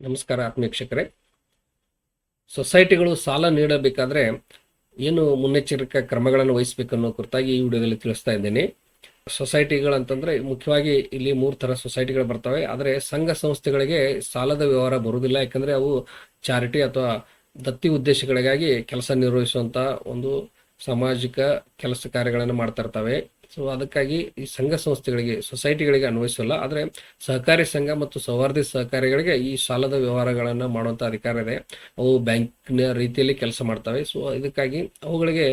ನಮಸ್ಕಾರ ಆತ್ಮೀಕ್ಷಕರೇ ಸೊಸೈಟಿಗಳು ಸಾಲ ನೀಡಬೇಕಾದ್ರೆ ಏನು ಮುನ್ನೆಚ್ಚರಿಕಾ ಕ್ರಮಗಳನ್ನು ವಹಿಸಬೇಕು ಅನ್ನೋ ಕುರಿತಾಗಿ ಈ ವಿಡಿಯೋದಲ್ಲಿ ತಿಳಿಸ್ತಾ ಇದ್ದೀನಿ. ಸೊಸೈಟಿಗಳಂತಂದ್ರೆ ಮುಖ್ಯವಾಗಿ ಇಲ್ಲಿ ಮೂರು ಥರ ಸೊಸೈಟಿಗಳು ಬರ್ತವೆ. ಆದರೆ ಸಂಘ ಸಂಸ್ಥೆಗಳಿಗೆ ಸಾಲದ ವ್ಯವಹಾರ ಬರುವುದಿಲ್ಲ. ಯಾಕಂದ್ರೆ ಅವು ಚಾರಿಟಿ ಅಥವಾ ದತ್ತಿ ಉದ್ದೇಶಗಳಿಗಾಗಿ ಕೆಲಸ ನಿರ್ವಹಿಸುವಂತ ಒಂದು ಸಾಮಾಜಿಕ ಕೆಲಸ ಕಾರ್ಯಗಳನ್ನು ಮಾಡ್ತಾ ಇರ್ತವೆ. ಸೊ ಅದಕ್ಕಾಗಿ ಈ ಸಂಘ ಸಂಸ್ಥೆಗಳಿಗೆ ಸೊಸೈಟಿಗಳಿಗೆ ಅನ್ವಯಿಸಲ್ಲ. ಆದರೆ ಸಹಕಾರಿ ಸಂಘ ಮತ್ತು ಸೌಹಾರ್ದ ಸಹಕಾರಿಗಳಿಗೆ ಈ ಸಾಲದ ವ್ಯವಹಾರಗಳನ್ನು ಮಾಡುವಂತ ಅಧಿಕಾರ ಇದೆ. ಅವು ಬ್ಯಾಂಕ್ನ ರೀತಿಯಲ್ಲಿ ಕೆಲಸ ಮಾಡ್ತವೆ. ಸೊ ಇದಕ್ಕಾಗಿ ಅವುಗಳಿಗೆ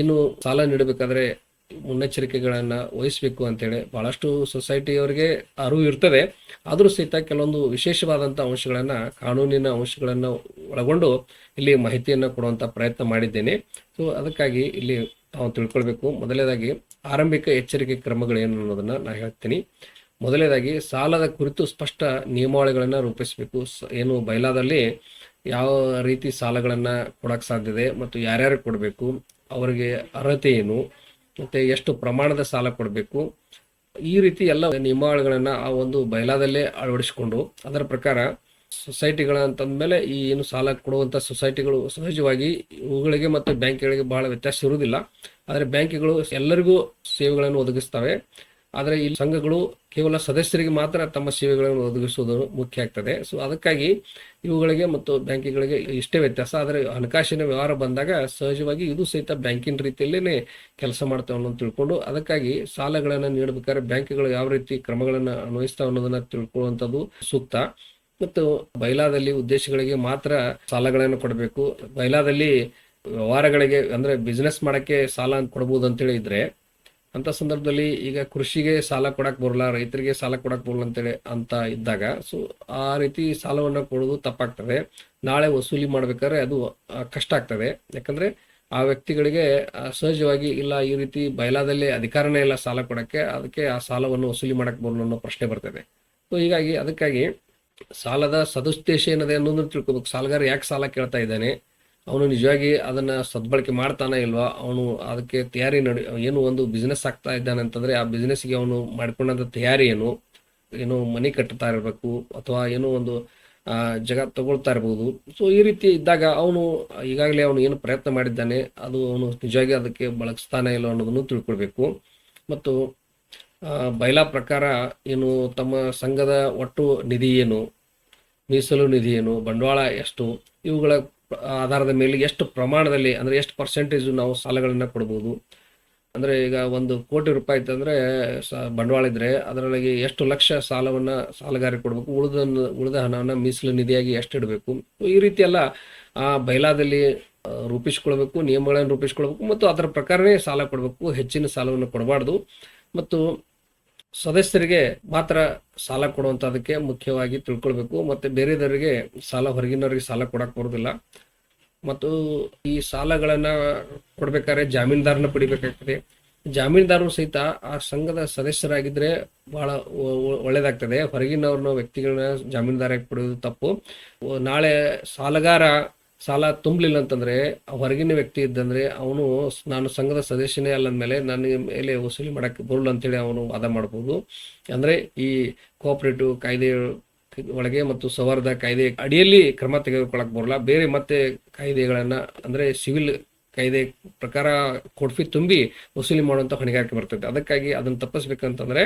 ಏನು ಸಾಲ ನೀಡಬೇಕಾದ್ರೆ ಮುನ್ನೆಚ್ಚರಿಕೆಗಳನ್ನ ವಹಿಸಬೇಕು ಅಂತೇಳಿ ಬಹಳಷ್ಟು ಸೊಸೈಟಿಯವರಿಗೆ ಅರಿವು ಇರ್ತದೆ. ಆದರೂ ಸಹಿತ ಕೆಲವೊಂದು ವಿಶೇಷವಾದಂಥ ಅಂಶಗಳನ್ನ, ಕಾನೂನಿನ ಅಂಶಗಳನ್ನು ಒಳಗೊಂಡು ಇಲ್ಲಿ ಮಾಹಿತಿಯನ್ನು ಕೊಡುವಂತ ಪ್ರಯತ್ನ ಮಾಡಿದ್ದೇನೆ. ಸೊ ಅದಕ್ಕಾಗಿ ಇಲ್ಲಿ ತಿಳ್ಕೊಳ್ಬೇಕು. ಮೊದಲನೇದಾಗಿ ಆರಂಭಿಕ ಎಚ್ಚರಿಕೆ ಕ್ರಮಗಳೇನು ಅನ್ನೋದನ್ನ ನಾನು ಹೇಳ್ತೀನಿ. ಮೊದಲನೇದಾಗಿ ಸಾಲದ ಕುರಿತು ಸ್ಪಷ್ಟ ನಿಯಮಾವಳಿಗಳನ್ನು ರೂಪಿಸಬೇಕು. ಏನು ಬಯಲಾದಲ್ಲಿ ಯಾವ ರೀತಿ ಸಾಲಗಳನ್ನು ಕೊಡಕ್ಕೆ ಸಾಧ್ಯತೆ ಮತ್ತು ಯಾರ್ಯಾರು ಕೊಡಬೇಕು, ಅವರಿಗೆ ಅರ್ಹತೆ ಏನು, ಮತ್ತೆ ಎಷ್ಟು ಪ್ರಮಾಣದ ಸಾಲ ಕೊಡಬೇಕು, ಈ ರೀತಿ ಎಲ್ಲ ನಿಯಮಾವಳಿಗಳನ್ನು ಆ ಒಂದು ಬಯಲಾದಲ್ಲೇ ಅಳವಡಿಸಿಕೊಂಡು ಅದರ ಪ್ರಕಾರ ಸೊಸೈಟಿಗಳ ಅಂತಂದ್ಮೇಲೆ ಈ ಏನು ಸಾಲ ಕೊಡುವಂತ ಸೊಸೈಟಿಗಳು ಸಹಜವಾಗಿ ಇವುಗಳಿಗೆ ಮತ್ತು ಬ್ಯಾಂಕ್ಗಳಿಗೆ ಬಹಳ ವ್ಯತ್ಯಾಸ ಇರುವುದಿಲ್ಲ. ಆದರೆ ಬ್ಯಾಂಕ್ಗಳು ಎಲ್ಲರಿಗೂ ಸೇವೆಗಳನ್ನು ಒದಗಿಸ್ತವೆ ಆದರೆ ಈ ಸಂಘಗಳು ಕೇವಲ ಸದಸ್ಯರಿಗೆ ಮಾತ್ರ ತಮ್ಮ ಸೇವೆಗಳನ್ನು ಒದಗಿಸುವುದು ಮುಖ್ಯ ಆಗ್ತದೆ. ಸೊ ಅದಕ್ಕಾಗಿ ಇವುಗಳಿಗೆ ಮತ್ತು ಬ್ಯಾಂಕಿಗಳಿಗೆ ಇಷ್ಟೇ ವ್ಯತ್ಯಾಸ. ಆದರೆ ಹಣಕಾಸಿನ ವ್ಯವಹಾರ ಬಂದಾಗ ಸಹಜವಾಗಿ ಇದು ಸಹಿತ ಬ್ಯಾಂಕಿನ ರೀತಿಯಲ್ಲೇ ಕೆಲಸ ಮಾಡ್ತಾವೆ ಅನ್ನೋದು ತಿಳ್ಕೊಂಡು ಅದಕ್ಕಾಗಿ ಸಾಲಗಳನ್ನು ನೀಡಬೇಕಾದ್ರೆ ಬ್ಯಾಂಕ್ಗಳು ಯಾವ ರೀತಿ ಕ್ರಮಗಳನ್ನು ಅನ್ವಯಿಸ್ತಾವೆ ಅನ್ನೋದನ್ನ ತಿಳ್ಕೊಳ್ಳುವಂಥದ್ದು ಸೂಕ್ತ. ಮತ್ತು ಬೈಲಾದಲ್ಲಿ ಉದ್ದೇಶಗಳಿಗೆ ಮಾತ್ರ ಸಾಲಗಳನ್ನು ಕೊಡಬೇಕು. ಬೈಲಾದಲ್ಲಿ ವ್ಯವಹಾರಗಳಿಗೆ ಅಂದ್ರೆ ಬಿಸ್ನೆಸ್ ಮಾಡಕ್ಕೆ ಸಾಲ ಕೊಡಬಹುದು ಅಂತೇಳಿ ಇದ್ರೆ ಅಂತ ಸಂದರ್ಭದಲ್ಲಿ ಈಗ ಕೃಷಿಗೆ ಸಾಲ ಕೊಡಕ್ ಬರಲ್ಲ, ರೈತರಿಗೆ ಸಾಲ ಕೊಡಕ್ ಬರಲ್ಲ ಅಂತೇಳಿ ಅಂತ ಇದ್ದಾಗ ಸೊ ಆ ರೀತಿ ಸಾಲವನ್ನು ಕೊಡೋದು ತಪ್ಪಾಗ್ತದೆ. ನಾಳೆ ವಸೂಲಿ ಮಾಡ್ಬೇಕಾದ್ರೆ ಅದು ಕಷ್ಟ ಆಗ್ತದೆ. ಯಾಕಂದ್ರೆ ಆ ವ್ಯಕ್ತಿಗಳಿಗೆ ಸಹಜವಾಗಿ ಇಲ್ಲ ಈ ರೀತಿ ಬಯಲಾದಲ್ಲಿ ಅಧಿಕಾರನೇ ಇಲ್ಲ ಸಾಲ ಕೊಡಕ್ಕೆ, ಅದಕ್ಕೆ ಆ ಸಾಲವನ್ನು ವಸೂಲಿ ಮಾಡಕ್ ಬರಲ್ಲ ಅನ್ನೋ ಪ್ರಶ್ನೆ ಬರ್ತದೆ. ಸೊ ಹೀಗಾಗಿ ಅದಕ್ಕಾಗಿ ಸಾಲದ ಸದುದ್ದೇಶ ಏನಿದೆ ಅನ್ನೋದನ್ನು ತಿಳ್ಕೊಬೇಕು. ಸಾಲಗಾರ ಯಾಕೆ ಸಾಲ ಕೇಳ್ತಾ ಇದ್ದಾನೆ? ಅವನು ನಿಜವಾಗಿ ಅದನ್ನ ಸದ್ಬಳಕೆ ಮಾಡ್ತಾನ ಇಲ್ವಾ? ಅವನು ಅದಕ್ಕೆ ತಯಾರಿ ನಡೆ, ಏನು ಒಂದು ಬಿಸ್ನೆಸ್ ಆಗ್ತಾ ಇದ್ದಾನೆ ಅಂತಂದ್ರೆ ಆ ಬಿಸ್ನೆಸ್ಗೆ ಅವನು ಮಾಡ್ಕೊಂಡಂತ ತಯಾರಿ ಏನು? ಏನು ಮನೆ ಕಟ್ಟುತ್ತಾ ಇರಬೇಕು ಅಥವಾ ಏನೋ ಒಂದು ಜಗ ತಗೊಳ್ತಾ ಇರ್ಬೋದು. ಸೊ ಈ ರೀತಿ ಇದ್ದಾಗ ಅವನು, ಈಗಾಗಲೇ ಅವನು ಏನು ಪ್ರಯತ್ನ ಮಾಡಿದ್ದಾನೆ, ಅದು ಅವನು ನಿಜವಾಗಿ ಅದಕ್ಕೆ ಬಳಸ್ತಾನೆ ಇಲ್ಲ ಅನ್ನೋದನ್ನು ತಿಳ್ಕೊಳ್ಬೇಕು. ಮತ್ತು ಬೈಲಾ ಪ್ರಕಾರ ಏನು ತಮ್ಮ ಸಂಘದ ಒಟ್ಟು ನಿಧಿ ಏನು? ಮೀಸಲು ನಿಧಿ ಏನು? ಬಂಡವಾಳ ಎಷ್ಟು? ಇವುಗಳ ಆಧಾರದ ಮೇಲೆ ಎಷ್ಟು ಪ್ರಮಾಣದಲ್ಲಿ, ಅಂದರೆ ಎಷ್ಟು ಪರ್ಸೆಂಟೇಜು ನಾವು ಸಾಲಗಳನ್ನು ಕೊಡ್ಬೋದು? ಅಂದರೆ ಈಗ ಒಂದು ಕೋಟಿ ರೂಪಾಯಿ ಇತ್ತಂದರೆ ಸ- ಬಂಡವಾಳ ಇದ್ದರೆ ಅದರೊಳಗೆ ಎಷ್ಟು ಲಕ್ಷ ಸಾಲವನ್ನು ಸಾಲಗಾರಿ ಕೊಡಬೇಕು? ಉಳಿದ ಉಳಿದ ಹಣವನ್ನು ಮೀಸಲು ನಿಧಿಯಾಗಿ ಎಷ್ಟು ಇಡಬೇಕು? ಈ ರೀತಿ ಎಲ್ಲ ಆ, ಬೈಲಾದಲ್ಲಿ ರೂಪಿಸ್ಕೊಳ್ಬೇಕು, ನಿಯಮಗಳನ್ನು ರೂಪಿಸ್ಕೊಳ್ಬೇಕು ಮತ್ತು ಅದರ ಪ್ರಕಾರವೇ ಸಾಲ ಕೊಡಬೇಕು. ಹೆಚ್ಚಿನ ಸಾಲವನ್ನು ಕೊಡಬಾರ್ದು. ಮತ್ತು ಸದಸ್ಯರಿಗೆ ಮಾತ್ರ ಸಾಲ ಕೊಡುವಂಥದ್ದಕ್ಕೆ ಮುಖ್ಯವಾಗಿ ತಿಳ್ಕೊಳ್ಬೇಕು. ಮತ್ತು ಬೇರೆದವರಿಗೆ ಸಾಲ, ಹೊರಗಿನವರಿಗೆ ಸಾಲ ಕೊಡಕ್ಕೆ ಬರೋದಿಲ್ಲ. ಮತ್ತು ಈ ಸಾಲಗಳನ್ನು ಕೊಡ್ಬೇಕಾದ್ರೆ ಜಾಮೀನ್ದಾರನ ಪಡಿಬೇಕಾಗ್ತದೆ. ಜಾಮೀನ್ದಾರರು ಸಹಿತ ಆ ಸಂಘದ ಸದಸ್ಯರಾಗಿದ್ದರೆ ಬಹಳ ಒಳ್ಳೆಯದಾಗ್ತದೆ ಹೊರಗಿನವ್ರನ್ನ ವ್ಯಕ್ತಿಗಳನ್ನ ಜಾಮೀನ್ದಾರಾಗಿ ಪಡೆಯೋದು ತಪ್ಪು. ನಾಳೆ ಸಾಲಗಾರ ಸಾಲ ತುಂಬಲಿಲ್ಲ ಅಂತಂದ್ರೆ ಹೊರಗಿನ ವ್ಯಕ್ತಿ ಇದ್ದಂದ್ರೆ ಅವನು ನಾನು ಸಂಘದ ಸದಸ್ಯನೇ ಅಲ್ಲ ಅಂದ್ಮೇಲೆ ನನಗೆ ಮೇಲೆ ವಸೂಲಿ ಮಾಡೋಕ್ಕೆ ಬರಲ್ಲ ಅಂತೇಳಿ ಅವನು ವಾದ ಮಾಡ್ಬೋದು. ಅಂದರೆ ಈ ಕೋಆಪರೇಟಿವ್ ಕಾಯ್ದೆ ಒಳಗೆ ಮತ್ತು ಸೌಹಾರ್ದ ಕಾಯ್ದೆ ಅಡಿಯಲ್ಲಿ ಕ್ರಮ ತೆಗೆದುಕೊಳ್ಳಕ್ಕೆ ಬರಲ್ಲ. ಬೇರೆ ಮತ್ತೆ ಕಾಯ್ದೆಗಳನ್ನು ಅಂದರೆ ಸಿವಿಲ್ ಕಾಯ್ದೆ ಪ್ರಕಾರ ಕೊಡ್ಫಿ ತುಂಬಿ ವಸೂಲಿ ಮಾಡುವಂಥ ಹೊಣೆಗಾರಿಕೆ ಬರ್ತೈತೆ. ಅದಕ್ಕಾಗಿ ಅದನ್ನು ತಪ್ಪಿಸ್ಬೇಕಂತಂದರೆ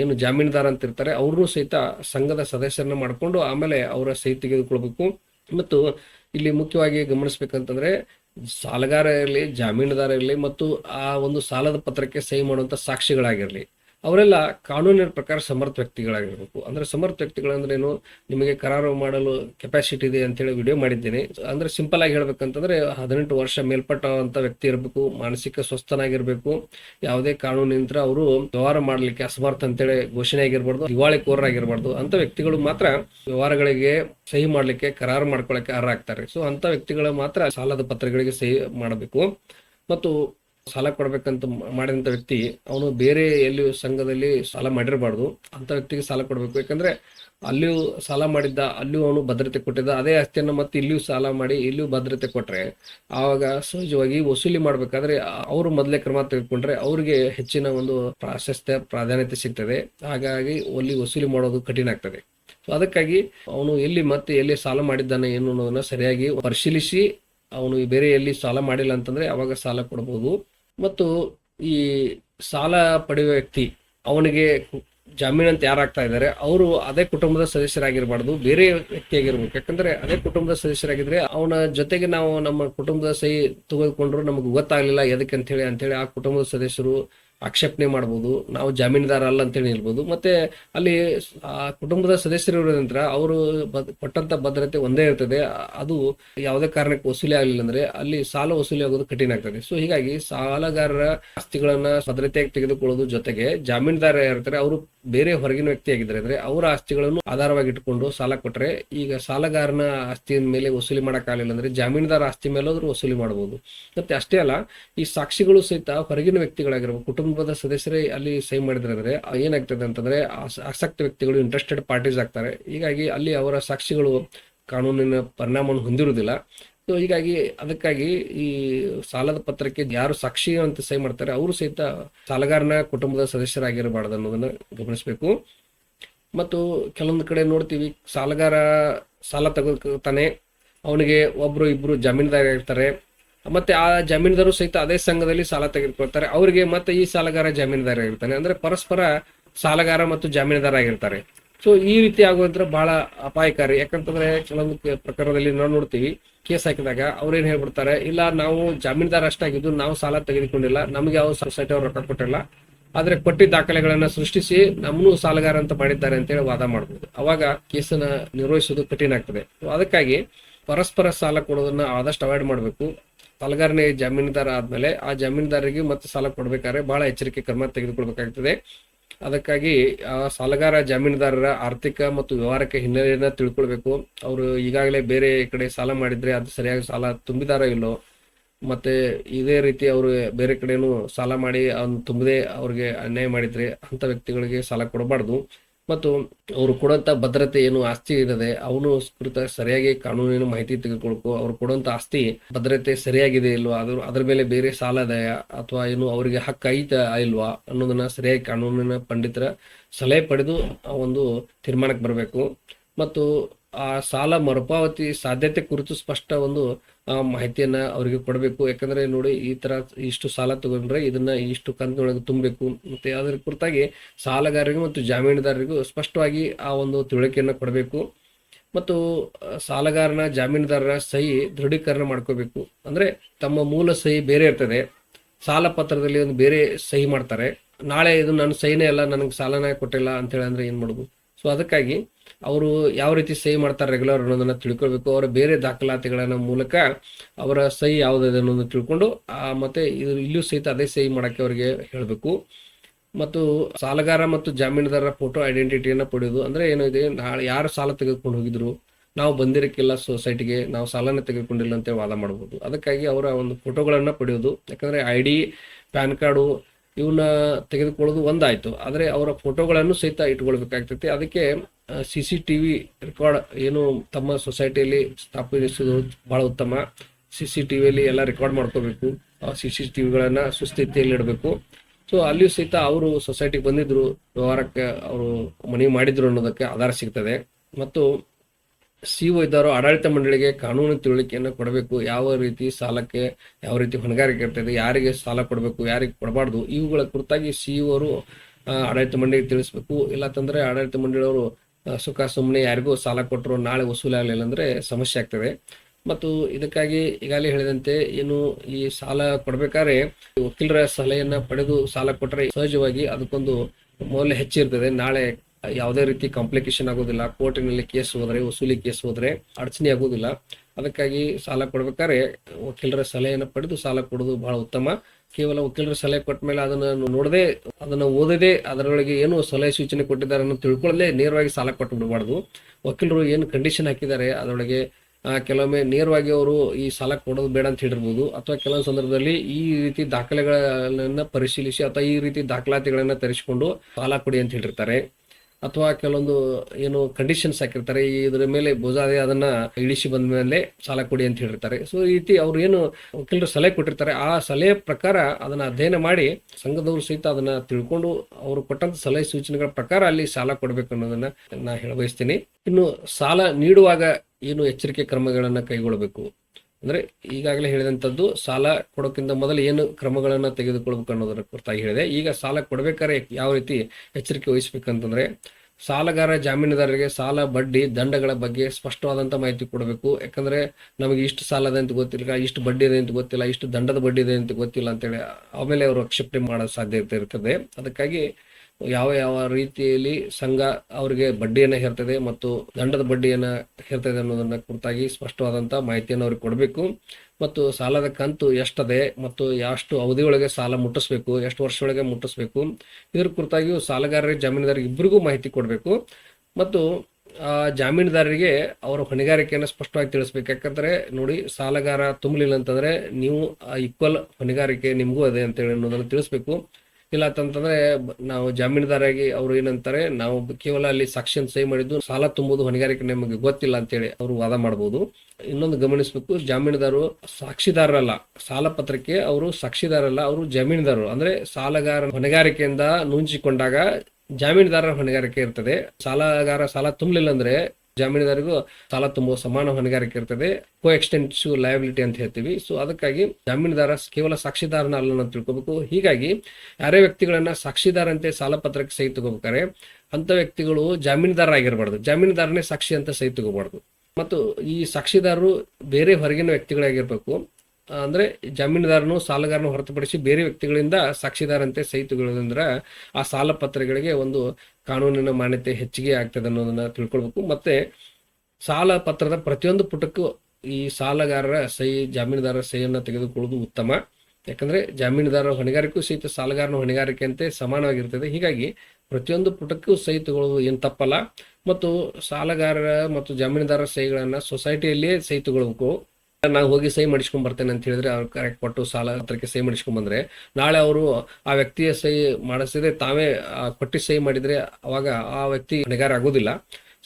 ಏನು ಜಾಮೀನುದಾರ ಅಂತ ಇರ್ತಾರೆ ಅವ್ರನ್ನೂ ಸಹಿತ ಸಂಘದ ಸದಸ್ಯರನ್ನ ಮಾಡಿಕೊಂಡು ಆಮೇಲೆ ಅವರ ಸಹಿ ತೆಗೆದುಕೊಳ್ಬೇಕು. ಮತ್ತು ಇಲ್ಲಿ ಮುಖ್ಯವಾಗಿ ಗಮನಿಸಬೇಕಂತಂದ್ರೆ ಸಾಲಗಾರ ಇರಲಿ, ಜಾಮೀನುದಾರ ಇರಲಿ, ಮತ್ತು ಆ ಒಂದು ಸಾಲದ ಪತ್ರಕ್ಕೆ ಸಹಿ ಮಾಡುವಂತ ಸಾಕ್ಷಿಗಳಾಗಿರ್ಲಿ. ಅವರೆಲ್ಲ ಕಾನೂನಿನ ಪ್ರಕಾರ ಸಮರ್ಥ ವ್ಯಕ್ತಿಗಳಾಗಿರಬೇಕು. ಅಂದರೆ ಸಮರ್ಥ ವ್ಯಕ್ತಿಗಳಂದ್ರೇನು? ನಿಮಗೆ ಕರಾರು ಮಾಡಲು ಕೆಪಾಸಿಟಿ ಇದೆ ಅಂತೇಳಿ ವಿಡಿಯೋ ಮಾಡಿದ್ದೇನೆ. ಅಂದರೆ ಸಿಂಪಲ್ ಆಗಿ ಹೇಳ್ಬೇಕಂತಂದ್ರೆ ಹದಿನೆಂಟು ವರ್ಷ ಮೇಲ್ಪಟ್ಟಂಥ ವ್ಯಕ್ತಿ ಇರಬೇಕು, ಮಾನಸಿಕ ಸ್ವಸ್ಥನಾಗಿರಬೇಕು. ಯಾವುದೇ ಕಾನೂನಿನಿಂದ ಅವರು ವ್ಯವಹಾರ ಮಾಡಲಿಕ್ಕೆ ಅಸಮರ್ಥ ಅಂತೇಳಿ ಘೋಷಣೆ ಆಗಿರ್ಬಾರ್ದು ದಿವಾಳಿಕೋರರಾಗಿರ್ಬಾರ್ದು ಅಂತ ವ್ಯಕ್ತಿಗಳು ಮಾತ್ರ ವ್ಯವಹಾರಗಳಿಗೆ ಸಹಿ ಮಾಡಲಿಕ್ಕೆ, ಕರಾರು ಮಾಡ್ಕೊಳ್ಳಕ್ಕೆ ಅರ್ಹ ಆಗ್ತಾರೆ. ಸೊ ಅಂತ ವ್ಯಕ್ತಿಗಳು ಮಾತ್ರ ಸಾಲದ ಪತ್ರಗಳಿಗೆ ಸಹಿ ಮಾಡಬೇಕು. ಮತ್ತು ಸಾಲ ಕೊಡ್ಬೇಕಂತ ಮಾಡಿದಂತ ವ್ಯಕ್ತಿ, ಅವನು ಬೇರೆ ಎಲ್ಲಿ ಸಂಘದಲ್ಲಿ ಸಾಲ ಮಾಡಿರಬಾರ್ದು. ಅಂತ ವ್ಯಕ್ತಿಗೆ ಸಾಲ ಕೊಡಬೇಕು. ಯಾಕಂದ್ರೆ ಅಲ್ಲಿಯೂ ಸಾಲ ಮಾಡಿದ್ದ, ಅಲ್ಲಿಯೂ ಅವನು ಭದ್ರತೆ ಕೊಟ್ಟಿದ್ದ. ಅದೇ ಆಸ್ತಿಯನ್ನು ಮತ್ತೆ ಇಲ್ಲಿಯೂ ಸಾಲ ಮಾಡಿ, ಇಲ್ಲಿಯೂ ಭದ್ರತೆ ಕೊಟ್ರೆ ಆವಾಗ ಸಹಜವಾಗಿ ವಸೂಲಿ ಮಾಡ್ಬೇಕಾದ್ರೆ ಅವರು ಮೊದಲೇ ಕ್ರಮ ತೆಗೆದುಕೊಂಡ್ರೆ ಅವರಿಗೆ ಹೆಚ್ಚಿನ ಒಂದು ಪ್ರಾಶಸ್ತ್ಯ ಪ್ರಾಧಾನ್ಯತೆ ಸಿಗ್ತದೆ. ಹಾಗಾಗಿ ಅಲ್ಲಿ ವಸೂಲಿ ಮಾಡೋದು ಕಠಿಣ ಆಗ್ತದೆ. ಸೊ ಅದಕ್ಕಾಗಿ ಅವನು ಎಲ್ಲಿ ಮತ್ತೆ ಎಲ್ಲಿ ಸಾಲ ಮಾಡಿದ್ದಾನೆ ಏನು ಅನ್ನೋದನ್ನ ಸರಿಯಾಗಿ ಪರಿಶೀಲಿಸಿ, ಅವನು ಬೇರೆ ಎಲ್ಲಿ ಸಾಲ ಮಾಡಿಲ್ಲ ಅಂತಂದ್ರೆ ಅವಾಗ ಸಾಲ ಕೊಡಬಹುದು ಮತ್ತು ಈ ಸಾಲ ಪಡೆಯುವ ವ್ಯಕ್ತಿ, ಅವನಿಗೆ ಜಾಮೀನು ಅಂತ ಯಾರಾಗ್ತಾ ಇದ್ದಾರೆ, ಅವರು ಅದೇ ಕುಟುಂಬದ ಸದಸ್ಯರಾಗಿರಬಾರ್ದು, ಬೇರೆ ವ್ಯಕ್ತಿಯಾಗಿರ್ಬೇಕು. ಯಾಕಂದ್ರೆ ಅದೇ ಕುಟುಂಬದ ಸದಸ್ಯರಾಗಿದ್ರೆ ಅವನ ಜೊತೆಗೆ ನಾವು ನಮ್ಮ ಕುಟುಂಬದ ಸಹಿ ತೆಗೆದುಕೊಂಡ್ರು ನಮಗೆ ಗೊತ್ತಾಗ್ಲಿಲ್ಲ ಎದಕ್ಕೆ ಅಂತೇಳಿ ಅಂತೇಳಿ ಆ ಕುಟುಂಬದ ಸದಸ್ಯರು ಆಕ್ಷೇಪಣೆ ಮಾಡ್ಬೋದು, ನಾವು ಜಾಮೀನುದಾರ ಅಲ್ಲ ಅಂತೇಳಿ ಹೇಳ್ಬೋದು. ಮತ್ತೆ ಅಲ್ಲಿ ಆ ಕುಟುಂಬದ ಸದಸ್ಯರು ಇರೋದ್ರಿಂದ ಅವರು ಕೊಟ್ಟಂತ ಭದ್ರತೆ ಒಂದೇ ಇರ್ತದೆ. ಅದು ಯಾವುದೇ ಕಾರಣಕ್ಕೆ ವಸೂಲಿ ಆಗಲಿಲ್ಲ ಅಂದ್ರೆ ಅಲ್ಲಿ ಸಾಲ ವಸೂಲಿ ಆಗೋದು ಕಠಿಣ ಆಗ್ತದೆ. ಸೊ ಹೀಗಾಗಿ ಸಾಲಗಾರರ ಆಸ್ತಿಗಳನ್ನ ಭದ್ರತೆಯಾಗಿ ತೆಗೆದುಕೊಳ್ಳೋದು ಜೊತೆಗೆ ಜಾಮೀನುದಾರ ಇರ್ತಾರೆ ಅವರು ಬೇರೆ ಹೊರಗಿನ ವ್ಯಕ್ತಿ ಆಗಿದ್ದಾರೆ ಅಂದ್ರೆ ಅವರ ಆಸ್ತಿಗಳನ್ನು ಆಧಾರವಾಗಿ ಇಟ್ಕೊಂಡು ಸಾಲ ಕೊಟ್ಟರೆ ಈಗ ಸಾಲಗಾರನ ಆಸ್ತಿಯ ಮೇಲೆ ವಸೂಲಿ ಮಾಡೋಕ್ಕಾಗಲಿಲ್ಲ ಅಂದ್ರೆ ಜಾಮೀನುದಾರ ಆಸ್ತಿ ಮೇಲಾದ್ರೂ ವಸೂಲಿ ಮಾಡಬಹುದು. ಮತ್ತೆ ಅಷ್ಟೇ ಅಲ್ಲ, ಈ ಸಾಕ್ಷಿಗಳು ಸಹಿತ ಹೊರಗಿನ ವ್ಯಕ್ತಿಗಳಾಗಿರ್ಬೇಕು, ಕುಟುಂಬದ ಸದಸ್ಯರೇ ಅಲ್ಲಿ ಸಹಿ ಮಾಡಿದ್ರೆ ಅಂದ್ರೆ ಏನಾಗ್ತದೆ ಅಂತಂದ್ರೆ ಆಸ- ಆಸಕ್ತ ವ್ಯಕ್ತಿಗಳು ಇಂಟ್ರೆಸ್ಟೆಡ್ ಪಾರ್ಟೀಸ್ ಆಗ್ತಾರೆ. ಹೀಗಾಗಿ ಅಲ್ಲಿ ಅವರ ಸಾಕ್ಷಿಗಳು ಕಾನೂನಿನ ಪರಿಣಾಮವನ್ನು ಹೊಂದಿರುವುದಿಲ್ಲ. ಸೊ ಹೀಗಾಗಿ ಅದಕ್ಕಾಗಿ ಈ ಸಾಲದ ಪತ್ರಕ್ಕೆ ಯಾರು ಸಾಕ್ಷಿ ಅಂತ ಸಹಿ ಮಾಡ್ತಾರೆ, ಅವರು ಸಹಿತ ಸಾಲಗಾರನ ಕುಟುಂಬದ ಸದಸ್ಯರಾಗಿರಬಾರ್ದು ಅನ್ನೋದನ್ನ ಗಮನಿಸಬೇಕು. ಮತ್ತು ಕೆಲವೊಂದು ಕಡೆ ನೋಡ್ತೀವಿ, ಸಾಲಗಾರ ಸಾಲ ತಗೋತಾನೆ, ಅವನಿಗೆ ಒಬ್ರು ಇಬ್ರು ಜಮೀನ್ದಾರ ಇರ್ತಾರೆ. ಮತ್ತೆ ಆ ಜಮೀನ್ದಾರು ಸಹಿತ ಅದೇ ಸಂಘದಲ್ಲಿ ಸಾಲ ತೆಗೆದುಕೊಳ್ತಾರೆ. ಅವರಿಗೆ ಮತ್ತೆ ಈ ಸಾಲಗಾರ ಜಮೀನ್ದಾರ ಇರ್ತಾನೆ. ಅಂದ್ರೆ ಪರಸ್ಪರ ಸಾಲಗಾರ ಮತ್ತು ಜಮೀನ್ದಾರ ಆಗಿರ್ತಾರೆ. ಸೊ ಈ ರೀತಿ ಆಗುವಂತರ ಬಹಳ ಅಪಾಯಕಾರಿ. ಯಾಕಂತಂದ್ರೆ ಕೆಲವೊಂದು ಪ್ರಕರಣದಲ್ಲಿ ನಾವು ನೋಡ್ತೀವಿ, ಕೇಸ್ ಹಾಕಿದಾಗ ಅವ್ರೇನ್ ಹೇಳ್ಬಿಡ್ತಾರೆ, ಇಲ್ಲ ನಾವು ಜಾಮೀನ್ದಾರ ಅಷ್ಟಾಗಿದ್ದು ನಾವು ಸಾಲ ತೆಗೆದುಕೊಂಡಿಲ್ಲ, ನಮ್ಗೆ ಯಾವ ಸೊಸೈಟಿ ಅವ್ರು ರೊಕ್ಕ ಕೊಟ್ಟಿಲ್ಲ. ಆದ್ರೆ ಕೊಟ್ಟಿದ್ದ ದಾಖಲೆಗಳನ್ನ ಸೃಷ್ಟಿಸಿ ನಮ್ಮನ್ನು ಸಾಲಗಾರ ಅಂತ ಮಾಡಿದ್ದಾರೆ ಅಂತ ಹೇಳಿ ವಾದ ಮಾಡಬಹುದು ಅವಾಗ ಕೇಸನ್ನ ನಿರ್ವಹಿಸೋದು ಕಠಿಣ ಆಗ್ತದೆ. ಅದಕ್ಕಾಗಿ ಪರಸ್ಪರ ಸಾಲ ಕೊಡೋದನ್ನ ಆದಷ್ಟು ಅವಾಯ್ಡ್ ಮಾಡಬೇಕು. ಸಾಲಗಾರನೇ ಜಾಮೀನುದಾರ ಆದ್ಮೇಲೆ ಆ ಜಾಮೀನುದಾರರಿಗೆ ಮತ್ತೆ ಸಾಲ ಕೊಡ್ಬೇಕಾದ್ರೆ ಬಹಳ ಎಚ್ಚರಿಕೆ ಕ್ರಮ ತೆಗೆದುಕೊಳ್ಬೇಕಾಗ್ತದೆ. ಅದಕ್ಕಾಗಿ ಸಾಲಗಾರ ಜಾಮೀನುದಾರರ ಆರ್ಥಿಕ ಮತ್ತು ವ್ಯವಹಾರಕ್ಕೆ ಹಿನ್ನೆಲೆಯನ್ನ ತಿಳ್ಕೊಳ್ಬೇಕು. ಅವರು ಈಗಾಗಲೇ ಬೇರೆ ಕಡೆ ಸಾಲ ಮಾಡಿದ್ರೆ ಅದು ಸರಿಯಾಗಿ ಸಾಲ ತುಂಬಿದಾರ ಇಲ್ಲೋ, ಮತ್ತೆ ಇದೇ ರೀತಿ ಅವರು ಬೇರೆ ಕಡೆನೂ ಸಾಲ ಮಾಡಿ ಅವ್ನು ತುಂಬದೆ ಅವ್ರಿಗೆ ಅನ್ಯಾಯ ಮಾಡಿದ್ರೆ ಅಂತ ವ್ಯಕ್ತಿಗಳಿಗೆ ಸಾಲ ಕೊಡಬಾರ್ದು. ಮತ್ತು ಅವರು ಕೊಡುವಂಥ ಭದ್ರತೆ ಏನು ಆಸ್ತಿ ಇರದೆ ಅವನು ಕುರಿತ ಸರಿಯಾಗಿ ಕಾನೂನಿನ ಮಾಹಿತಿ ತೆಗೆದುಕೊಳ್ಕು ಅವ್ರು ಕೊಡುವಂಥ ಆಸ್ತಿ ಭದ್ರತೆ ಸರಿಯಾಗಿದೆ ಇಲ್ವಾ? ಅದ್ರ ಅದರ ಮೇಲೆ ಬೇರೆ ಸಾಲ ಇದೆಯಾ? ಅಥವಾ ಏನು ಅವರಿಗೆ ಹಕ್ಕು ಐತಾ ಇಲ್ವಾ? ಅನ್ನೋದನ್ನ ಸರಿಯಾಗಿ ಕಾನೂನಿನ ಪಂಡಿತರ ಸಲಹೆ ಪಡೆದು ಆ ಒಂದು ತೀರ್ಮಾನಕ್ಕೆ ಬರಬೇಕು. ಮತ್ತು ಆ ಸಾಲ ಮರುಪಾವತಿ ಸಾಧ್ಯತೆ ಕುರಿತು ಸ್ಪಷ್ಟ ಒಂದು ಮಾಹಿತಿಯನ್ನ ಅವರಿಗೆ ಕೊಡಬೇಕು. ಯಾಕಂದ್ರೆ ನೋಡಿ, ಈ ತರ ಇಷ್ಟು ಸಾಲ ತಗೊಂಡ್ರೆ ಇದನ್ನ ಇಷ್ಟು ಕಂತಿನೊಳಗೆ ತುಂಬಬೇಕು ಮತ್ತೆ ಅದರ ಕುರಿತಾಗಿ ಸಾಲಗಾರರಿಗೂ ಮತ್ತು ಜಾಮೀನುದಾರರಿಗೂ ಸ್ಪಷ್ಟವಾಗಿ ಆ ಒಂದು ತಿಳುವಳಿಕೆಯನ್ನ ಕೊಡಬೇಕು. ಮತ್ತು ಸಾಲಗಾರನ ಜಾಮೀನುದಾರರ ಸಹಿ ದೃಢೀಕರಣ ಮಾಡ್ಕೋಬೇಕು. ಅಂದ್ರೆ ತಮ್ಮ ಮೂಲ ಸಹಿ ಬೇರೆ ಇರ್ತದೆ. ಸಾಲ ಪತ್ರದಲ್ಲಿ ಒಂದು ಬೇರೆ ಸಹಿ ಮಾಡ್ತಾರೆ. ನಾಳೆ ಇದು ನನ್ನ ಸಹಿನೇ ಅಲ್ಲ, ನನಗೆ ಸಾಲನ ಕೊಟ್ಟಿಲ್ಲ ಅಂತ ಹೇಳಿ ಅಂದ್ರೆ ಏನ್ ಮಾಡುದು ಸೊ ಅದಕ್ಕಾಗಿ ಅವರು ಯಾವ ರೀತಿ ಸಹಿ ಮಾಡ್ತಾರೆ ರೆಗ್ಯುಲರ್ ಅನ್ನೋದನ್ನ ತಿಳ್ಕೊಳ್ಬೇಕು. ಅವರ ಬೇರೆ ದಾಖಲಾತಿಗಳನ್ನ ಮೂಲಕ ಅವರ ಸಹಿ ಯಾವುದಿದೆ ಅನ್ನೋದನ್ನ ತಿಳ್ಕೊಂಡು ಮತ್ತೆ ಇದು ಇಲ್ಲೂ ಸಹಿತ ಅದೇ ಸಹಿ ಮಾಡಕ್ಕೆ ಅವರಿಗೆ ಹೇಳಬೇಕು. ಮತ್ತು ಸಾಲಗಾರ ಮತ್ತು ಜಾಮೀನುದಾರರ ಫೋಟೋ ಐಡೆಂಟಿಟಿಯನ್ನು ಪಡೆಯೋದು ಅಂದ್ರೆ ಏನಿದೆ ನಾಳೆ ಯಾರು ಸಾಲ ತೆಗೆದುಕೊಂಡು ಹೋಗಿದ್ರು? ನಾವು ಬಂದಿರಕ್ಕಿಲ್ಲ ಸೊಸೈಟಿಗೆ ನಾವು ಸಾಲನ ತೆಗೆದುಕೊಂಡಿಲ್ಲ ಅಂತ ವಾದ ಮಾಡಬಹುದು ಅದಕ್ಕಾಗಿ ಅವರ ಒಂದು ಫೋಟೋಗಳನ್ನ ಪಡೆಯೋದು ಯಾಕಂದ್ರೆ ಐ ಡಿ ಪ್ಯಾನ್ ಕಾರ್ಡು ಇವನ್ನ ತೆಗೆದುಕೊಳ್ಳೋದು ಒಂದಾಯಿತು. ಆದರೆ ಅವರ ಫೋಟೋಗಳನ್ನು ಸಹಿತ ಇಟ್ಕೊಳ್ಬೇಕಾಗ್ತೈತಿ. ಅದಕ್ಕೆ C C T V record ಏನು ತಮ್ಮ ಸೊಸೈಟಿಯಲ್ಲಿ ಸ್ಥಾಪಿಸುವುದು ಬಹಳ ಉತ್ತಮ. ಸಿ ಸಿ ಟಿ ವಿಯಲ್ಲಿ ಎಲ್ಲ ರೆಕಾರ್ಡ್ ಮಾಡ್ಕೋಬೇಕು. ಸಿ ಸಿ ಟಿ ವಿಗಳನ್ನು ಸುಸ್ಥಿತಿಯಲ್ಲಿ ಇಡಬೇಕು. ಸೊ ಅಲ್ಲಿಯೂ ಸಹಿತ ಅವರು ಸೊಸೈಟಿಗೆ ಬಂದಿದ್ರು. ವ್ಯವಹಾರಕ್ಕೆ ಅವರು ಮನವಿ ಮಾಡಿದ್ರು ಅನ್ನೋದಕ್ಕೆ ಆಧಾರ ಸಿಗ್ತದೆ. ಮತ್ತು ಸಿಒ ಇದ್ದಾರೋ ಆಡಳಿತ ಮಂಡಳಿಗೆ ಕಾನೂನು ತಿಳುವಳಿಕೆಯನ್ನು ಕೊಡಬೇಕು, ಯಾವ ರೀತಿ ಸಾಲಕ್ಕೆ, ಯಾವ ರೀತಿ ಹೊಣೆಗಾರಿಕೆ ಇರ್ತದೆ, ಯಾರಿಗೆ ಸಾಲ ಕೊಡಬೇಕು, ಯಾರಿಗೆ ಕೊಡಬಾರ್ದು, ಇವುಗಳ ಕುರಿತಾಗಿ ಸಿಇಒ ಅವರು ಆಡಳಿತ ಮಂಡಳಿಗೆ ತಿಳಿಸಬೇಕು. ಇಲ್ಲ ತಂದ್ರೆ ಆಡಳಿತ ಮಂಡಳಿಯವರು ಸುಖ ಸುಮ್ಮನೆ ಯಾರಿಗೂ ಸಾಲ ಕೊಟ್ಟರು ನಾಳೆ ವಸೂಲಿ ಆಗಲಿಲ್ಲ ಅಂದ್ರೆ ಸಮಸ್ಯೆ ಆಗ್ತದೆ. ಮತ್ತು ಇದಕ್ಕಾಗಿ ಈಗಾಗಲೇ ಹೇಳಿದಂತೆ ಏನು ಈ ಸಾಲ ಕೊಡಬೇಕಾದ್ರೆ ವಕೀಲರ ಸಲಹೆಯನ್ನ ಪಡೆದು ಸಾಲ ಕೊಟ್ಟರೆ ಸಹಜವಾಗಿ ಅದಕ್ಕೊಂದು ಮೌಲ್ಯ ಹೆಚ್ಚಿರ್ತದೆ. ನಾಳೆ ಯಾವುದೇ ರೀತಿ ಕಾಂಪ್ಲಿಕೇಶನ್ ಆಗೋದಿಲ್ಲ ಕೋರ್ಟಿನಲ್ಲಿ ಕೇಸ್ ಹೋದರೆ, ವಸೂಲಿ ಕೇಸ್ ಹೋದರೆ ಅಡಚಣೆ ಆಗೋದಿಲ್ಲ ಅದಕ್ಕಾಗಿ ಸಾಲ ಕೊಡ್ಬೇಕಾದ್ರೆ ವಕೀಲರ ಸಲಹೆಯನ್ನು ಪಡೆದು ಸಾಲ ಕೊಡೋದು ಬಹಳ ಉತ್ತಮ. ಕೇವಲ ವಕೀಲರ ಸಲಹೆ ಕೊಟ್ಟ ಮೇಲೆ ಅದನ್ನ ನೋಡದೆ, ಅದನ್ನ ಓದದೆ ಅದರೊಳಗೆ ಏನು ಸಲಹೆ ಸೂಚನೆ ಕೊಟ್ಟಿದ್ದಾರೆ ಅನ್ನೋ ತಿಳ್ಕೊಳ್ಳದೆ ನೇರವಾಗಿ ಸಾಲ ಕೊಟ್ಟು ಬಿಡಬಾರ್ದು ವಕೀಲರು ಏನು ಕಂಡೀಷನ್ ಹಾಕಿದ್ದಾರೆ ಅದರೊಳಗೆ ಕೆಲವೊಮ್ಮೆ ನೇರವಾಗಿ ಅವರು ಈ ಸಾಲ ಕೊಡೋದು ಬೇಡ ಅಂತ ಹೇಳಿರ್ಬೋದು. ಅಥವಾ ಕೆಲವೊಂದು ಸಂದರ್ಭದಲ್ಲಿ ಈ ರೀತಿ ದಾಖಲೆಗಳನ್ನ ಪರಿಶೀಲಿಸಿ ಅಥವಾ ಈ ರೀತಿ ದಾಖಲಾತಿಗಳನ್ನ ತರಿಸಿಕೊಂಡು ಸಾಲ ಕೊಡಿ ಅಂತ ಹೇಳಿರ್ತಾರೆ. ಅಥವಾ ಕೆಲವೊಂದು ಏನು ಕಂಡೀಷನ್ಸ್ ಹಾಕಿರ್ತಾರೆ ಇದ್ರ ಮೇಲೆ ಬೋಜಾದೆ ಅದನ್ನ ಇಳಿಸಿ ಬಂದ ಮೇಲೆ ಸಾಲ ಕೊಡಿ ಅಂತ ಹೇಳಿರ್ತಾರೆ. ಸೊ ಈ ರೀತಿ ಅವ್ರು ಏನು ವಕೀಲರು ಸಲಹೆ ಕೊಟ್ಟಿರ್ತಾರೆ, ಆ ಸಲಹೆ ಪ್ರಕಾರ ಅದನ್ನ ಅಧ್ಯಯನ ಮಾಡಿ ಸಂಘದವರು ಸಹಿತ ಅದನ್ನ ತಿಳ್ಕೊಂಡು ಅವರು ಕೊಟ್ಟಂತ ಸಲಹೆ ಸೂಚನೆಗಳ ಪ್ರಕಾರ ಅಲ್ಲಿ ಸಾಲ ಕೊಡಬೇಕು ಅನ್ನೋದನ್ನ ನಾ ಹೇಳ ಬಯಸ್ತೀನಿ ಇನ್ನು ಸಾಲ ನೀಡುವಾಗ ಏನು ಎಚ್ಚರಿಕೆ ಕ್ರಮಗಳನ್ನ ಕೈಗೊಳ್ಳಬೇಕು ಅಂದ್ರೆ ಈಗಾಗಲೇ ಹೇಳಿದಂಥದ್ದು ಸಾಲ ಕೊಡೋಕ್ಕಿಂತ ಮೊದಲು ಏನು ಕ್ರಮಗಳನ್ನು ತೆಗೆದುಕೊಳ್ಬೇಕು ಅನ್ನೋದರ ಕುರಿತಾಗಿ ಹೇಳಿದೆ. ಈಗ ಸಾಲ ಕೊಡ್ಬೇಕಾದ್ರೆ ಯಾವ ರೀತಿ ಎಚ್ಚರಿಕೆ ವಹಿಸ್ಬೇಕಂತಂದ್ರೆ ಸಾಲಗಾರ ಜಾಮೀನುದಾರರಿಗೆ ಸಾಲ, ಬಡ್ಡಿ, ದಂಡಗಳ ಬಗ್ಗೆ ಸ್ಪಷ್ಟವಾದಂತ ಮಾಹಿತಿ ಕೊಡಬೇಕು. ಯಾಕಂದ್ರೆ ನಮಗೆ ಇಷ್ಟು ಸಾಲ ಇದೆ ಅಂತ ಗೊತ್ತಿಲ್ಲ, ಇಷ್ಟು ಬಡ್ಡಿ ಇದೆ ಅಂತ ಗೊತ್ತಿಲ್ಲ, ಇಷ್ಟು ದಂಡದ ಬಡ್ಡಿ ಇದೆ ಅಂತ ಗೊತ್ತಿಲ್ಲ ಅಂತೇಳಿ ಆಮೇಲೆ ಅವರು ಅಕ್ಸೆಪ್ಟ್ ಮಾಡೋ ಸಾಧ್ಯತೆ ಇರ್ತದೆ. ಅದಕ್ಕಾಗಿ ಯಾವ ಯಾವ ರೀತಿಯಲ್ಲಿ ಸಂಘ ಅವರಿಗೆ ಬಡ್ಡಿಯನ್ನು ಹೇರ್ತದೆ ಮತ್ತು ದಂಡದ ಬಡ್ಡಿಯನ್ನು ಹೇರ್ತದೆ ಅನ್ನೋದನ್ನ ಕುರಿತಾಗಿ ಸ್ಪಷ್ಟವಾದಂತ ಮಾಹಿತಿಯನ್ನು ಅವ್ರಿಗೆ ಕೊಡಬೇಕು. ಮತ್ತು ಸಾಲದ ಕಂತು ಎಷ್ಟದೆ ಮತ್ತು ಎಷ್ಟು ಅವಧಿಯೊಳಗೆ ಸಾಲ ಮುಟ್ಟಿಸ್ಬೇಕು, ಎಷ್ಟು ವರ್ಷದೊಳಗೆ ಮುಟ್ಟಿಸ್ಬೇಕು, ಇದ್ರ ಕುರಿತಾಗಿಯೂ ಸಾಲಗಾರರಿಗೆ ಜಾಮೀನುದಾರರಿಗೆ ಇಬ್ಬರಿಗೂ ಮಾಹಿತಿ ಕೊಡಬೇಕು. ಮತ್ತು, ಆ, ಜಾಮೀನುದಾರರಿಗೆ ಅವರ ಹೊಣೆಗಾರಿಕೆಯನ್ನು ಸ್ಪಷ್ಟವಾಗಿ ತಿಳಿಸ್ಬೇಕು. ಯಾಕಂದ್ರೆ, ನೋಡಿ, ಸಾಲಗಾರ ತುಂಬಲಿಲ್ಲ ಅಂತಂದ್ರೆ ನೀವು ಈಕ್ವಲ್ ಹೊಣೆಗಾರಿಕೆ ನಿಮಗೂ ಅದೇ ಅಂತೇಳಿ ಅನ್ನೋದನ್ನು ತಿಳಿಸ್ಬೇಕು. ಇಲ್ಲ ಅಂತಂತಂದ್ರೆ ಬ- ನಾವು ಜಾಮೀನುದಾರಾಗಿ ಅವ್ರು ಏನಂತಾರೆ, ನಾವು ಕೇವಲ ಅಲ್ಲಿ ಸಾಕ್ಷಿ ಸಹಿ ಮಾಡಿದ್ದು, ಸಾಲ ತುಂಬುದು ಹೊಣೆಗಾರಿಕೆ ನಮಗೆ ಗೊತ್ತಿಲ್ಲ ಅಂತೇಳಿ ಅವರು ವಾದ ಮಾಡಬಹುದು ಇನ್ನೊಂದು ಗಮನಿಸಬೇಕು ಜಾಮೀನುದಾರರು ಸಾಕ್ಷಿದಾರರಲ್ಲ, ಸಾಲ ಪತ್ರಕ್ಕೆ ಅವರು ಸಾಕ್ಷಿದಾರಲ್ಲ ಅವರು ಜಾಮೀನುದಾರರು. ಅಂದ್ರೆ ಸಾಲಗಾರ ಹೊಣೆಗಾರಿಕೆಯಿಂದ ನುಂಚಿಕೊಂಡಾಗ ಜಾಮೀನುದಾರರ ಹೊಣೆಗಾರಿಕೆ ಇರ್ತದೆ. ಸಾಲಗಾರ ಸಾಲ ತುಂಬಲಿಲ್ಲ ಅಂದ್ರೆ ಜಾಮೀನುದಾರಿಗೂ ಸಾಲ ತುಂಬುವ ಸಮಾನ ಹೊಣೆಗಾರಿಕೆ ಇರ್ತದೆ. ಕೋ ಎಕ್ಸ್ಟೆನ್ಸಿವ್ ಲಯಬಿಲಿಟಿ ಅಂತ ಹೇಳ್ತೀವಿ. ಸೊ ಅದಕ್ಕಾಗಿ ಜಾಮೀನುದಾರ ಕೇವಲ ಸಾಕ್ಷಿದಾರನ ಅಲ್ಲ ತಿಳ್ಕೊಬೇಕು. ಹೀಗಾಗಿ ಯಾರೇ ವ್ಯಕ್ತಿಗಳನ್ನ ಸಾಕ್ಷಿದಾರಂತೆ ಸಾಲ ಪತ್ರಕ್ಕೆ ಸಹಿ ತಗೋಬೇಕಾರೆ ಅಂತ ವ್ಯಕ್ತಿಗಳು ಜಾಮೀನುದಾರ ಆಗಿರಬಾರ್ದು ಜಾಮೀನುದಾರನೇ ಸಾಕ್ಷಿ ಅಂತ ಸಹಿ ತಗೋಬಾರ್ದು. ಮತ್ತು ಈ ಸಾಕ್ಷಿದಾರರು ಬೇರೆ ಹೊರಗಿನ ವ್ಯಕ್ತಿಗಳಾಗಿರ್ಬೇಕು. ಅಂದ್ರೆ ಜಾಮೀನುದಾರನು ಸಾಲಗಾರನು ಹೊರತುಪಡಿಸಿ ಬೇರೆ ವ್ಯಕ್ತಿಗಳಿಂದ ಸಾಕ್ಷಿದಾರಂತೆ ಸಹಿ ತಗೊಳ್ಳೋದ್ರಿಂದ ಆ ಸಾಲ ಪತ್ರಗಳಿಗೆ ಒಂದು ಕಾನೂನಿನ ಮಾನ್ಯತೆ ಹೆಚ್ಚಿಗೆ ಆಗ್ತದೆ ಅನ್ನೋದನ್ನ ತಿಳ್ಕೊಳ್ಬೇಕು. ಮತ್ತೆ ಸಾಲ ಪತ್ರದ ಪ್ರತಿಯೊಂದು ಪುಟಕ್ಕೂ ಈ ಸಾಲಗಾರರ ಸಹಿ, ಜಾಮೀನುದಾರರ ಸಹಿಯನ್ನು ತೆಗೆದುಕೊಳ್ಳುವುದು ಉತ್ತಮ. ಯಾಕಂದ್ರೆ ಜಾಮೀನುದಾರರ ಹೊಣೆಗಾರಿಕೆಯೂ ಸಹಿತ ಸಾಲಗಾರನ ಹೊಣೆಗಾರಿಕೆಯಂತೆ ಸಮಾನವಾಗಿರ್ತದೆ. ಹೀಗಾಗಿ ಪ್ರತಿಯೊಂದು ಪುಟಕ್ಕೂ ಸಹಿ ಏನು ತಪ್ಪಲ್ಲ. ಮತ್ತು ಸಾಲಗಾರರ ಮತ್ತು ಜಾಮೀನುದಾರರ ಸಹಿಗಳನ್ನು ಸೊಸೈಟಿಯಲ್ಲಿಯೇ ಸಹಿ ತಗೊಳ್ಬೇಕು. ನಾವು ಹೋಗಿ ಸಹಿ ಮಾಡಿಸ್ಕೊಂಡ್ ಬರ್ತೇನೆ ಅಂತ ಹೇಳಿದ್ರೆ ಅವ್ರು ಕರೆಕ್ಟ್ ಕೊಟ್ಟು ಸಾಲ ಹತ್ರಕ್ಕೆ ಸಹಿ ಮಾಡಿಸ್ಕೊಂಡ್ ಬಂದ್ರೆ, ನಾಳೆ ಅವರು ಆ ವ್ಯಕ್ತಿಯ ಸಹಿ ಮಾಡಿಸಿದ್ರೆ ತಾವೇ ಕೊಟ್ಟಿ ಸಹಿ ಮಾಡಿದ್ರೆ ಅವಾಗ ಆ ವ್ಯಕ್ತಿ ಹೊಣೆಗಾರ ಆಗೋದಿಲ್ಲ.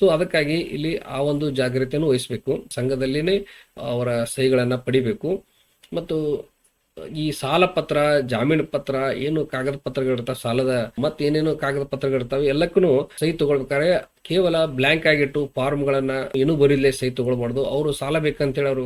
ಸೊ ಅದಕ್ಕಾಗಿ ಇಲ್ಲಿ ಆ ಒಂದು ಜಾಗ್ರತೆಯನ್ನು ವಹಿಸ್ಬೇಕು. ಸಂಘದಲ್ಲಿನೇ ಅವರ ಸಹಿಗಳನ್ನ ಪಡಿಬೇಕು. ಮತ್ತು ಈ ಸಾಲ ಪತ್ರ, ಜಾಮೀನು ಪತ್ರ, ಏನು ಕಾಗದ ಪತ್ರಗಳಿರ್ತಾವ, ಸಾಲದ ಮತ್ತೇನೇನು ಕಾಗದ ಪತ್ರಗಳಿರ್ತಾವೆ ಎಲ್ಲಕ್ಕೂ ಸಹಿ ತಗೊಳ್ಬೇಕಾದ್ರೆ ಕೇವಲ ಬ್ಲಾಂಕ್ ಆಗಿಟ್ಟು ಫಾರ್ಮ್ಗಳನ್ನು ಏನೂ ಬರೀಲೇ ಸಹಿ ತಗೊಳ್ಬಾರ್ದು. ಅವರು ಸಾಲ ಬೇಕಂತೇಳಿ ಅವರು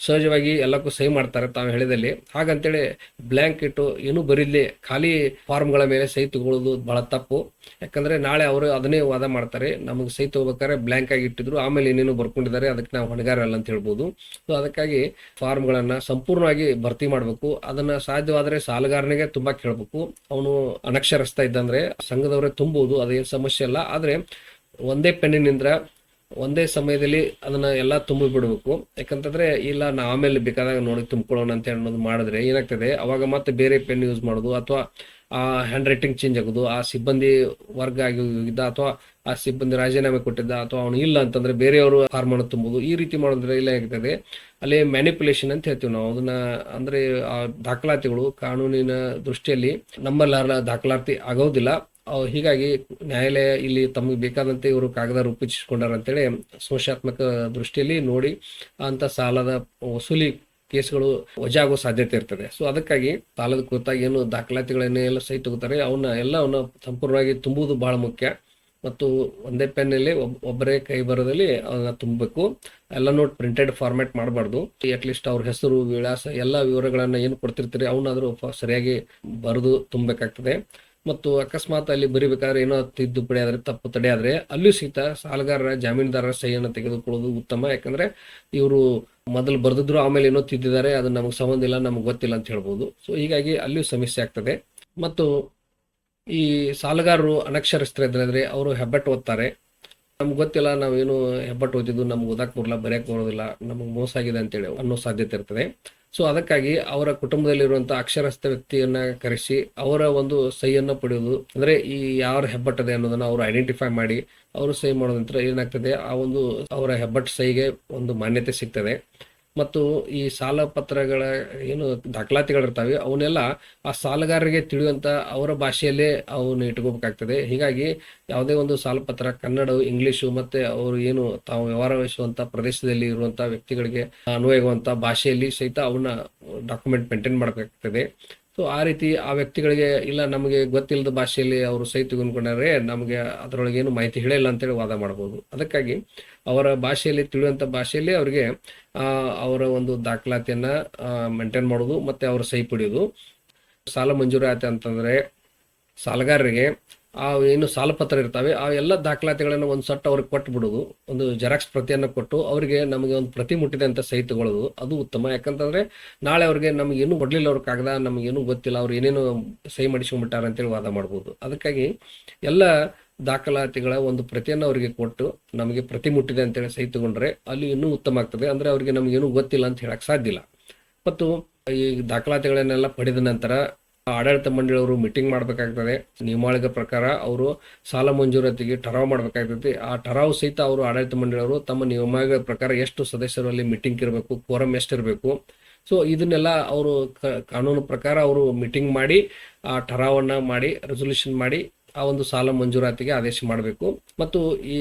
ಸಹಜವಾಗಿ ಎಲ್ಲಕ್ಕೂ ಸಹಿ ಮಾಡ್ತಾರೆ ತಾವು ಹೇಳಿದಲ್ಲಿ. ಹಾಗಂತೇಳಿ ಬ್ಲ್ಯಾಂಕ್ ಇಟ್ಟು ಏನೂ ಬರೀಲಿ ಖಾಲಿ ಫಾರ್ಮ್ಗಳ ಮೇಲೆ ಸಹಿ ತಗೊಳ್ಳೋದು ಬಹಳ ತಪ್ಪು. ಯಾಕಂದ್ರೆ ನಾಳೆ ಅವರು ಅದನ್ನೇ ವಾದ ಮಾಡ್ತಾರೆ. ನಮಗೆ ಸಹಿ ತಗೋಬೇಕಾದ್ರೆ ಬ್ಲ್ಯಾಂಕ್ ಆಗಿ ಇಟ್ಟಿದ್ರು. ಆಮೇಲೆ ಏನೇನು ಬರ್ಕೊಂಡಿದ್ದಾರೆ ಅದಕ್ಕೆ ನಾವು ಹೊಣೆಗಾರ ಅಲ್ಲ ಅಂತ ಹೇಳ್ಬೋದು. ಸೊ ಅದಕ್ಕಾಗಿ ಫಾರ್ಮ್ಗಳನ್ನು ಸಂಪೂರ್ಣವಾಗಿ ಭರ್ತಿ ಮಾಡಬೇಕು. ಅದನ್ನ ಸಾಧ್ಯವಾದರೆ ಸಾಲಗಾರನಿಗೆ ತುಂಬಾ ಕೇಳಬೇಕು. ಅವನು ಅನಕ್ಷರಸ್ಥ ಇದ್ದಂದ್ರೆ ಸಂಘದವರೇ ತುಂಬುವುದು ಅದೇನು ಸಮಸ್ಯೆ ಅಲ್ಲ ಆದ್ರೆ ಒಂದೇ ಪೆನ್ನಿನಿಂದ ಒಂದೇ ಸಮಯದಲ್ಲಿ ಅದನ್ನ ಎಲ್ಲ ತುಂಬಿ ಬಿಡಬೇಕು ಯಾಕಂತಂದ್ರೆ, ಇಲ್ಲ, ನಾ ಆಮೇಲೆ ಬೇಕಾದಾಗ ನೋಡಿ ತುಂಬಿಕೊಳ್ಳೋಣ ಅಂತ ಹೇಳೋದು ಮಾಡಿದ್ರೆ ಏನಾಗ್ತದೆ, ಅವಾಗ ಮತ್ತೆ ಬೇರೆ ಪೆನ್ ಯೂಸ್ ಮಾಡೋದು, ಅಥವಾ ಆ ಹ್ಯಾಂಡ್ ರೈಟಿಂಗ್ ಚೇಂಜ್ ಆಗೋದು, ಆ ಸಿಬ್ಬಂದಿ ವರ್ಗ ಆಗಿ ಹೋಗಿದ್ದ, ಅಥವಾ ಆ ಸಿಬ್ಬಂದಿ ರಾಜೀನಾಮೆ ಕೊಟ್ಟಿದ್ದ, ಅಥವಾ ಅವನು ಇಲ್ಲ ಅಂತಂದ್ರೆ ಬೇರೆಯವರು ಫಾರ್ಮ್ ಅನ್ನು ತುಂಬುದು, ಈ ರೀತಿ ಮಾಡೋದ್ರೆ ಇಲ್ಲ ಆಗ್ತದೆ ಅಲ್ಲಿ ಮ್ಯಾನಿಪುಲೇಷನ್ ಅಂತ ಹೇಳ್ತೀವಿ ನಾವು. ಅದನ್ನ ಅಂದ್ರೆ ಆ ದಾಖಲಾತಿಗಳು, ಕಾನೂನಿನ ದೃಷ್ಟಿಯಲ್ಲಿ ನಂಬಲಾರ ದಾಖಲಾತಿ ಆಗೋದಿಲ್ಲ. ಹೀಗಾಗಿ ನ್ಯಾಯಾಲಯ ಇಲ್ಲಿ ತಮಗೆ ಬೇಕಾದಂತೆ ಇವರು ಕಾಗದ ರೂಪಿಸಿಕೊಂಡಾರ ಅಂತೇಳಿ ಸಂಶಯಾತ್ಮಕ ದೃಷ್ಟಿಯಲ್ಲಿ ನೋಡಿ ಅಂತ ಸಾಲದ ವಸೂಲಿ ಕೇಸ್ಗಳು ವಜಾ ಆಗೋ ಸಾಧ್ಯತೆ ಇರ್ತದೆ. ಸೊ ಅದಕ್ಕಾಗಿ ಸಾಲದ ಕುರಿತಾಗಿ ಏನು ದಾಖಲಾತಿಗಳನ್ನೆಲ್ಲ ಸಹಿ ತಗೋತಾರೆ. ಅವನ್ನ ಎಲ್ಲ ಅವನ್ನ ಸಂಪೂರ್ಣವಾಗಿ ತುಂಬುವುದು ಬಹಳ ಮುಖ್ಯ. ಮತ್ತು ಒಂದೇ ಪೆನ್ನಲ್ಲಿ ಒಬ್ಬರೇ ಕೈ ಬರದಲ್ಲಿ ಅದನ್ನ ತುಂಬಬೇಕು. ಎಲ್ಲ ನೋಟ್ ಪ್ರಿಂಟೆಡ್ ಫಾರ್ಮ್ಯಾಟ್ ಮಾಡಬಾರ್ದು. ಅಟ್ಲೀಸ್ಟ್ ಅವ್ರ ಹೆಸರು, ವಿಳಾಸ, ಎಲ್ಲ ವಿವರಗಳನ್ನ ಏನು ಕೊಡ್ತಿರ್ತೀರಿ ಅವನ್ನಾದ್ರೂ ಸರಿಯಾಗಿ ಬರೆದು ತುಂಬಬೇಕಾಗ್ತದೆ. ಮತ್ತು ಅಕಸ್ಮಾತ್ ಅಲ್ಲಿ ಬರಿಬೇಕಾದ್ರೆ ಏನೋ ತಿದ್ದುಪಡಿ ಆದರೆ ತಪ್ಪು ತಡೆ. ಆದ್ರೆ ಅಲ್ಲೂ ಸಹಿತ ಸಾಲಗಾರರ, ಜಾಮೀನುದಾರರ ಸಹಿಯನ್ನು ತೆಗೆದುಕೊಳ್ಳೋದು ಉತ್ತಮ. ಯಾಕಂದ್ರೆ ಇವರು ಮೊದಲು ಬರೆದಿದ್ರು, ಆಮೇಲೆ ಏನೋ ತಿದ್ದಿದ್ದಾರೆ, ಅದು ನಮಗೆ ಸಂಬಂಧ ಇಲ್ಲ, ನಮಗೆ ಗೊತ್ತಿಲ್ಲ ಅಂತ ಹೇಳ್ಬೋದು. ಸೊ ಹೀಗಾಗಿ ಅಲ್ಲಿಯೂ ಸಮಸ್ಯೆ ಆಗ್ತದೆ. ಮತ್ತು ಈ ಸಾಲಗಾರರು ಅನಕ್ಷರಸ್ಥರಿದ್ರೆ ಅವರು ಹೆಬ್ಬೆಟ್ಟು ಓದ್ತಾರೆ. ನಮ್ಗೆ ಗೊತ್ತಿಲ್ಲ, ನಾವೇನು ಹೆಬ್ಬಟ್ಟು ಓದಿದ್ದು, ನಮ್ಗೆ ಓದಕ್ಕೆ ಬರಲ್ಲ ಬರೆಯಕ್ಕೆ ಬರೋದಿಲ್ಲ, ನಮಗೆ ಮೋಸ ಆಗಿದೆ ಅಂತೇಳಿ ಅನ್ನೋ ಸಾಧ್ಯತೆ ಇರ್ತದೆ. ಸೊ ಅದಕ್ಕಾಗಿ ಅವರ ಕುಟುಂಬದಲ್ಲಿರುವಂತಹ ಅಕ್ಷರಸ್ಥ ವ್ಯಕ್ತಿಯನ್ನ ಕರೆಸಿ ಅವರ ಒಂದು ಸಹಿಯನ್ನು ಪಡೆಯುವುದು. ಅಂದ್ರೆ ಈ ಯಾರ ಹೆಬ್ಬಟ್ಟದೆ ಅನ್ನೋದನ್ನ ಅವರು ಐಡೆಂಟಿಫೈ ಮಾಡಿ ಅವರು ಸಹಿ ಮಾಡೋದಂತರ ಏನಾಗ್ತದೆ? ಆ ಒಂದು ಅವರ ಹೆಬ್ಬಟ್ಟು ಸಹಿಗೆ ಒಂದು ಮಾನ್ಯತೆ ಸಿಗ್ತದೆ. ಮತ್ತು ಈ ಸಾಲ ಪತ್ರಗಳ ಏನು ದಾಖಲಾತಿಗಳಿರ್ತಾವೆ, ಅವನ್ನೆಲ್ಲ ಆ ಸಾಲಗಾರರಿಗೆ ತಿಳಿಯುವಂತ ಅವರ ಭಾಷೆಯಲ್ಲೇ ಅವನ್ನ ಇಟ್ಕೋಬೇಕಾಗ್ತದೆ. ಹೀಗಾಗಿ ಯಾವುದೇ ಒಂದು ಸಾಲ ಪತ್ರ ಕನ್ನಡ, ಇಂಗ್ಲಿಷು ಮತ್ತೆ ಅವರು ಏನು ತಾವು ವ್ಯವಹಾರ ಪ್ರದೇಶದಲ್ಲಿ ಇರುವಂತಹ ವ್ಯಕ್ತಿಗಳಿಗೆ ಅನ್ವಯವಾಗುವಂತಹ ಭಾಷೆಯಲ್ಲಿ ಸಹಿತ ಅವನ್ನ ಡಾಕ್ಯುಮೆಂಟ್ ಮೇಂಟೈನ್ ಮಾಡಬೇಕಾಗ್ತದೆ. ಸೊ ಆ ರೀತಿ ಆ ವ್ಯಕ್ತಿಗಳಿಗೆ, ಇಲ್ಲ ನಮಗೆ ಗೊತ್ತಿಲ್ಲದ ಭಾಷೆಯಲ್ಲಿ ಅವರು ಸಹಿ ತೆಗೆದುಕೊಂಡ್ರೆ ನಮಗೆ ಅದರೊಳಗೆ ಏನು ಮಾಹಿತಿ ಹೇಳಿಲ್ಲ ಅಂತೇಳಿ ವಾದ ಮಾಡಬಹುದು ಅದಕ್ಕಾಗಿ ಅವರ ಭಾಷೆಯಲ್ಲಿ ತಿಳಿಯುವಂಥ ಭಾಷೆಯಲ್ಲಿ ಅವರಿಗೆ ಅವರ ಒಂದು ದಾಖಲಾತಿಯನ್ನ ಮೇಂಟೈನ್ ಮಾಡೋದು ಮತ್ತೆ ಅವರ ಸಹಿ ಪಡೆಯೋದು ಸಾಲ ಮಂಜೂರಾತಿ ಅಂತಂದ್ರೆ ಸಾಲಗಾರರಿಗೆ ಆ ಏನು ಸಾಲ ಪತ್ರ ಇರ್ತವೆ, ಆ ಎಲ್ಲ ದಾಖಲಾತಿಗಳನ್ನು ಒಂದು ಸಟ್ ಅವ್ರಿಗೆ ಕೊಟ್ಟು ಬಿಡೋದು. ಒಂದು ಜೆರಾಕ್ಸ್ ಪ್ರತಿಯನ್ನು ಕೊಟ್ಟು ಅವರಿಗೆ ನಮಗೆ ಒಂದು ಪ್ರತಿ ಮುಟ್ಟಿದೆ ಅಂತ ಸಹಿ ತಗೊಳ್ಳೋದು ಅದು ಉತ್ತಮ. ಯಾಕಂತಂದ್ರೆ ನಾಳೆ ಅವ್ರಿಗೆ ನಮ್ಗೆ ಏನು ಕೊಡ್ಲಿಲ್ಲ ಅವ್ರ ಕಾಗದ ನಮಗೇನು ಗೊತ್ತಿಲ್ಲ. ಅವ್ರು ಏನೇನು ಸಹಿ ಮಾಡಿಸ್ಕೊಂಡ್ಬಿಟ್ಟಾರ ಅಂತೇಳಿ ವಾದ ಮಾಡ್ಬೋದು. ಅದಕ್ಕಾಗಿ ಎಲ್ಲ ದಾಖಲಾತಿಗಳ ಒಂದು ಪ್ರತಿಯನ್ನು ಅವರಿಗೆ ಕೊಟ್ಟು ನಮಗೆ ಪ್ರತಿ ಮುಟ್ಟಿದೆ ಅಂತೇಳಿ ಸಹಿ ತಗೊಂಡ್ರೆ ಅಲ್ಲಿ ಇನ್ನೂ ಉತ್ತಮ ಆಗ್ತದೆ. ಅಂದ್ರೆ ಅವರಿಗೆ ನಮಗೇನು ಗೊತ್ತಿಲ್ಲ ಅಂತ ಹೇಳಕ್ ಸಾಧ್ಯ ಇಲ್ಲ. ಮತ್ತು ಈ ದಾಖಲಾತಿಗಳನ್ನೆಲ್ಲ ಪಡೆದ ನಂತರ ಆಡಳಿತ ಮಂಡಳಿಯವರು ಮೀಟಿಂಗ್ ಮಾಡಬೇಕಾಗ್ತದೆ. ನಿಯಮಾವಳಿಗಳ ಪ್ರಕಾರ ಅವರು ಸಾಲ ಮಂಜೂರಾತಿಗೆ ಠರಾವ್ ಮಾಡಬೇಕಾಗ್ತದೆ. ಆ ಠರಾವ್ ಸಹಿತ ಅವರು ಆಡಳಿತ ಮಂಡಳಿಯವರು ತಮ್ಮ ನಿಯಮಾವಳಿಗಳ ಪ್ರಕಾರ ಎಷ್ಟು ಸದಸ್ಯರಲ್ಲಿ ಮೀಟಿಂಗ್ ಇರಬೇಕು ಕೋರಂ ಎಷ್ಟಿರಬೇಕು ಸೊ ಇದನ್ನೆಲ್ಲ ಅವರು ಕಾನೂನು ಪ್ರಕಾರ ಅವರು ಮೀಟಿಂಗ್ ಮಾಡಿ, ಆ ಠರಾವನ್ನ ಮಾಡಿ ರೆಸೊಲ್ಯೂಷನ್ ಮಾಡಿ, ಆ ಒಂದು ಸಾಲ ಮಂಜೂರಾತಿಗೆ ಆದೇಶ ಮಾಡಬೇಕು. ಮತ್ತು ಈ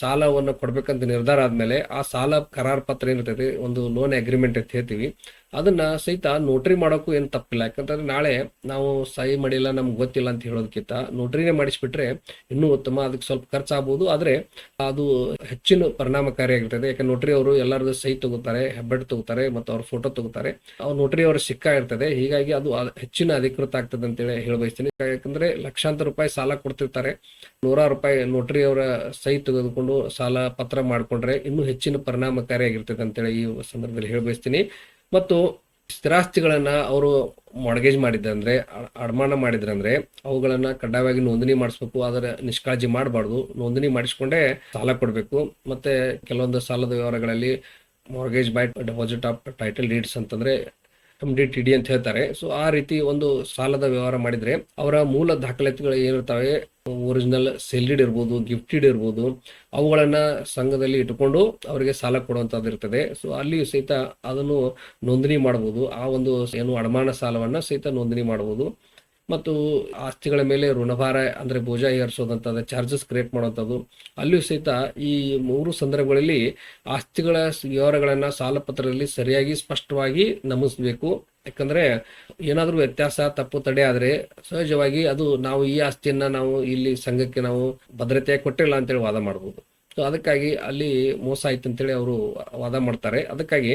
ಸಾಲವನ್ನು ಕೊಡಬೇಕಂತ ನಿರ್ಧಾರ ಆದ್ಮೇಲೆ ಆ ಸಾಲ ಕರಾರ್ ಪತ್ರ ಏನಿರ್ತೈತಿ, ಒಂದು ಲೋನ್ ಅಗ್ರಿಮೆಂಟ್ ಅಂತ ಹೇಳ್ತೀವಿ. ಅದನ್ನ ಸಹಿತ ನೋಟ್ರಿ ಮಾಡೋಕ್ಕೂ ಏನು ತಪ್ಪಿಲ್ಲ. ಯಾಕಂತಂದ್ರೆ ನಾಳೆ ನಾವು ಸಹಿ ಮಾಡಿಲ್ಲ ನಮ್ಗೆ ಗೊತ್ತಿಲ್ಲ ಅಂತ ಹೇಳೋದಕ್ಕಿಂತ ನೋಟ್ರಿನೇ ಮಾಡಿಸ್ಬಿಟ್ರೆ ಇನ್ನೂ ಉತ್ತಮ. ಅದಕ್ಕೆ ಸ್ವಲ್ಪ ಖರ್ಚಾಗ್ಬೋದು. ಆದರೆ ಅದು ಹೆಚ್ಚಿನ ಪರಿಣಾಮಕಾರಿಯಾಗಿರ್ತದೆ. ಯಾಕಂದ್ರೆ ನೋಟ್ರಿ ಅವರು ಎಲ್ಲರದ್ದು ಸಹಿ ತಗೋತಾರೆ ಹೆಬ್ಬೆಟ್ ತಗೋತಾರೆ, ಮತ್ತು ಅವ್ರ ಫೋಟೋ ತಗೋತಾರೆ. ಅವ್ರು ನೋಟ್ರಿ ಅವರು ಸಿಕ್ಕ ಇರ್ತದೆ. ಹೀಗಾಗಿ ಅದು ಹೆಚ್ಚಿನ ಅಧಿಕೃತ ಆಗ್ತದೆ ಅಂತೇಳಿ ಹೇಳಿ ಬಯಸ್ತೀನಿ ಯಾಕಂದ್ರೆ ಲಕ್ಷಾಂತರ ರೂಪಾಯಿ ಸಾಲ ಕೊಡ್ತಿರ್ತಾರೆ. ನೂರಾರು ರೂಪಾಯಿ ನೋಟ್ರಿ ಅವರ ಸಹಿ ತೆಗೆದುಕೊಂಡು ಸಾಲ ಪತ್ರ ಮಾಡಿಕೊಂಡ್ರೆ ಇನ್ನೂ ಹೆಚ್ಚಿನ ಪರಿಣಾಮಕಾರಿಯಾಗಿರ್ತದೆ ಅಂತೇಳಿ ಈ ಸಂದರ್ಭದಲ್ಲಿ ಹೇಳಿ ಬಯಸ್ತೀನಿ ಮತ್ತು ಸ್ಥಿರಾಸ್ತಿಗಳನ್ನು ಅವರು ಮಾರ್ಗೇಜ್ ಮಾಡಿದ್ರಂದ್ರೆ ಅಡಮಾನ ಮಾಡಿದ್ರಂದ್ರೆ, ಅವುಗಳನ್ನು ಕಡ್ಡಾಯವಾಗಿ ನೋಂದಣಿ ಮಾಡಿಸ್ಬೇಕು ಅದರ ನಿಷ್ಕಾಳಜಿ ಮಾಡಬಾರ್ದು. ನೋಂದಣಿ ಮಾಡಿಸ್ಕೊಂಡೇ ಸಾಲ ಕೊಡಬೇಕು. ಮತ್ತೆ ಕೆಲವೊಂದು ಸಾಲದ ವ್ಯವಹಾರಗಳಲ್ಲಿ mortgage by deposit of title deeds ಅಂತಂದ್ರೆ ಎಂ ಡಿ ಟಿ ಡಿ ಅಂತ ಹೇಳ್ತಾರೆ. ಸೊ ಆ ರೀತಿ ಒಂದು ಸಾಲದ ವ್ಯವಹಾರ ಮಾಡಿದ್ರೆ ಅವರ ಮೂಲ ದಾಖಲಾತಿಗಳು ಏನಿರ್ತವೆ ಒರಿಜಿನಲ್ ಸೆಲ್ಡಿಡ್ ಇರ್ಬೋದು ಗಿಫ್ಟೆಡ್ ಇರ್ಬೋದು, ಅವುಗಳನ್ನ ಸಂಘದಲ್ಲಿ ಇಟ್ಟುಕೊಂಡು ಅವರಿಗೆ ಸಾಲ ಕೊಡುವಂತದ್ದು ಇರ್ತದೆ. ಸೊ ಅಲ್ಲಿ ಸಹಿತ ಅದನ್ನು ನೋಂದಣಿ ಮಾಡಬಹುದು ಆ ಒಂದು ಏನು ಅಡಮಾನ ಸಾಲವನ್ನ ಸಹಿತ ನೋಂದಣಿ ಮಾಡಬಹುದು ಮತ್ತು ಆಸ್ತಿಗಳ ಮೇಲೆ ಋಣಭಾರ ಅಂದ್ರೆ ಭೋಜ ಏರಿಸೋದಂಥದ್ದು ಚಾರ್ಜಸ್ ಕ್ರಿಯೇಟ್ ಮಾಡುವಂಥದ್ದು. ಅಲ್ಲಿಯೂ ಸಹಿತ ಈ ಮೂರು ಸಂದರ್ಭಗಳಲ್ಲಿ ಆಸ್ತಿಗಳ ವಿವರಗಳನ್ನ ಸಾಲ ಪತ್ರದಲ್ಲಿ ಸರಿಯಾಗಿ ಸ್ಪಷ್ಟವಾಗಿ ನಮೂದಿಸಬೇಕು. ಯಾಕಂದ್ರೆ ಏನಾದರೂ ವ್ಯತ್ಯಾಸ, ತಪ್ಪು, ತಡೆ ಆದರೆ ಸಹಜವಾಗಿ ಅದು ನಾವು ಈ ಆಸ್ತಿಯನ್ನ ನಾವು ಇಲ್ಲಿ ಸಂಘಕ್ಕೆ ನಾವು ಭದ್ರತೆ ಕೊಟ್ಟಿಲ್ಲ ಅಂತೇಳಿ ವಾದ ಮಾಡ್ಬೋದು. ಸೊ ಅದಕ್ಕಾಗಿ ಅಲ್ಲಿ ಮೋಸ ಆಯ್ತು ಅಂತೇಳಿ ಅವರು ವಾದ ಮಾಡ್ತಾರೆ. ಅದಕ್ಕಾಗಿ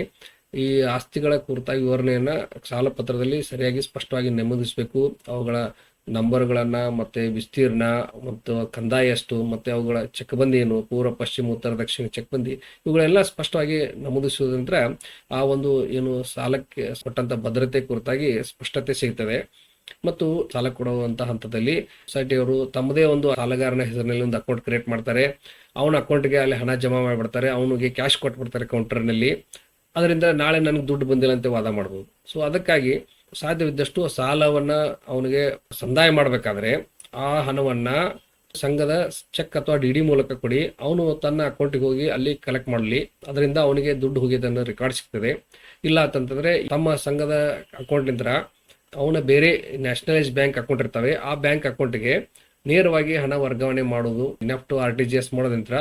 ಈ ಆಸ್ತಿಗಳ ಕುರಿತಾಗಿ ವಿವರಣೆಯನ್ನ ಸಾಲ ಪತ್ರದಲ್ಲಿ ಸರಿಯಾಗಿ ಸ್ಪಷ್ಟವಾಗಿ ನಮೂದಿಸಬೇಕು ಅವುಗಳ ನಂಬರ್ಗಳನ್ನ ಮತ್ತೆ ವಿಸ್ತೀರ್ಣ, ಮತ್ತು ಕಂದಾಯ ಎಷ್ಟು, ಮತ್ತೆ ಅವುಗಳ ಚೆಕ್ಬಂದಿ ಏನು, ಪೂರ್ವ, ಪಶ್ಚಿಮ, ಉತ್ತರ, ದಕ್ಷಿಣ ಚಕ್ಬಂದಿ, ಇವುಗಳೆಲ್ಲ ಸ್ಪಷ್ಟವಾಗಿ ನಮೂದಿಸುವುದಂದ್ರೆ ಆ ಒಂದು ಏನು ಸಾಲಕ್ಕೆ ಕೊಟ್ಟಂತ ಭದ್ರತೆ ಕುರಿತಾಗಿ ಸ್ಪಷ್ಟತೆ ಸಿಗ್ತದೆ. ಮತ್ತು ಸಾಲ ಕೊಡುವಂತಹ ಹಂತದಲ್ಲಿ ಸೊಸೈಟಿಯವರು ತಮ್ಮದೇ ಒಂದು ಸಾಲಗಾರನ ಹೆಸರಿನಲ್ಲಿ ಒಂದು ಅಕೌಂಟ್ ಕ್ರಿಯೇಟ್ ಮಾಡ್ತಾರೆ. ಅವನ ಅಕೌಂಟ್ಗೆ ಅಲ್ಲಿ ಹಣ ಜಮಾ ಮಾಡಿಬಿಡ್ತಾರೆ. ಅವನಿಗೆ ಕ್ಯಾಶ್ ಕೊಟ್ಬಿಡ್ತಾರೆ ಕೌಂಟರ್ನಲ್ಲಿ ಅದರಿಂದ ನಾಳೆ ನನಗೆ ದುಡ್ಡು ಬಂದಿಲ್ಲ ಅಂತ ವಾದ ಮಾಡ್ಬೋದು. ಸೊ ಅದಕ್ಕಾಗಿ ಸಾಧ್ಯವಿದ್ದಷ್ಟು ಸಾಲವನ್ನ ಅವನಿಗೆ ಸಂದಾಯ ಮಾಡಬೇಕಾದ್ರೆ ಆ ಹಣವನ್ನ ಸಂಘದ ಚೆಕ್ ಅಥವಾ ಡಿ ಡಿ ಮೂಲಕ ಕೊಡಿ. ಅವನು ತನ್ನ ಅಕೌಂಟಿಗೆ ಹೋಗಿ ಅಲ್ಲಿ ಕಲೆಕ್ಟ್ ಮಾಡಲಿ. ಅದರಿಂದ ಅವನಿಗೆ ದುಡ್ಡು ಹೋಗಿದ್ದನ್ನು ರೆಕಾರ್ಡ್ ಸಿಗ್ತದೆ. ಇಲ್ಲ ಅಂತಂತಂದರೆ ತಮ್ಮ ಸಂಘದ ಅಕೌಂಟ್ನಿಂದ ಅವನ ಬೇರೆ ನ್ಯಾಷನಲೈಸ್ ಬ್ಯಾಂಕ್ ಅಕೌಂಟ್ ಇರ್ತವೆ. ಆ ಬ್ಯಾಂಕ್ ಅಕೌಂಟ್ಗೆ ನೇರವಾಗಿ ಹಣ ವರ್ಗಾವಣೆ ಮಾಡೋದು NEFT R T G S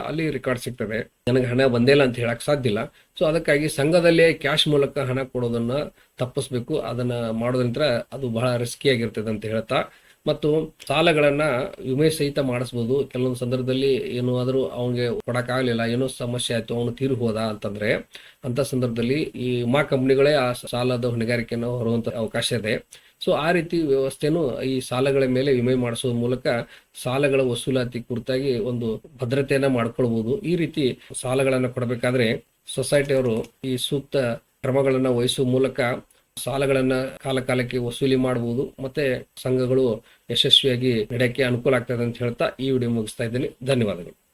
ಅಲ್ಲಿ ರೆಕಾರ್ಡ್ ಸಿಗ್ತದೆ. ನನಗೆ ಹಣ ಬಂದೇ ಇಲ್ಲ ಅಂತ ಹೇಳಕ್ ಸಾಧ್ಯ ಇಲ್ಲ. ಸೊ ಅದಕ್ಕಾಗಿ ಸಂಘದಲ್ಲೇ ಕ್ಯಾಶ್ ಮೂಲಕ ಹಣ ಕೊಡೋದನ್ನ ತಪ್ಪಿಸ್ಬೇಕು. ಅದನ್ನ ಮಾಡೋದ್ರಿಂದ ಅದು ಬಹಳ ರಿಸ್ಕಿ ಆಗಿರ್ತದೆ ಅಂತ ಹೇಳ್ತಾ. ಮತ್ತು ಸಾಲಗಳನ್ನ ವಿಮೆ ಸಹಿತ ಮಾಡಿಸ್ಬೋದು. ಕೆಲವೊಂದು ಸಂದರ್ಭದಲ್ಲಿ ಏನು ಆದರೂ ಅವನಿಗೆ ಕೊಡಕ್ಕಾಗಲಿಲ್ಲ, ಏನೋ ಸಮಸ್ಯೆ ಆಯ್ತು, ಅವನು ತೀರು ಹೋದ ಅಂತಂದ್ರೆ, ಅಂತ ಸಂದರ್ಭದಲ್ಲಿ ಈ ವಿಮಾ ಕಂಪ್ನಿಗಳೇ ಆ ಸಾಲದ ಹೊಣೆಗಾರಿಕೆಯನ್ನು ಹೊರುವಂತ ಅವಕಾಶ ಇದೆ. ಸೊ ಆ ರೀತಿ ವ್ಯವಸ್ಥೆನೂ ಈ ಸಾಲಗಳ ಮೇಲೆ ವಿಮೆ ಮಾಡಿಸುವ ಮೂಲಕ ಸಾಲಗಳ ವಸೂಲಾತಿ ಕುರಿತಾಗಿ ಒಂದು ಭದ್ರತೆಯನ್ನ ಮಾಡ್ಕೊಳ್ಬಹುದು ಈ ರೀತಿ ಸಾಲಗಳನ್ನ ಕೊಡಬೇಕಾದ್ರೆ ಸೊಸೈಟಿಯವರು ಈ ಸೂಕ್ತ ಕ್ರಮಗಳನ್ನ ವಹಿಸುವ ಮೂಲಕ ಸಾಲಗಳನ್ನ ಕಾಲಕಾಲಕ್ಕೆ ವಸೂಲಿ ಮಾಡಬಹುದು ಮತ್ತೆ ಸಂಘಗಳು ಯಶಸ್ವಿಯಾಗಿ ನಡೆಯಕ್ಕೆ ಅನುಕೂಲ ಆಗ್ತದೆ ಅಂತ ಹೇಳ್ತಾ ಈ ವಿಡಿಯೋ ಮುಗಿಸ್ತಾ ಇದ್ದೀನಿ. ಧನ್ಯವಾದಗಳು.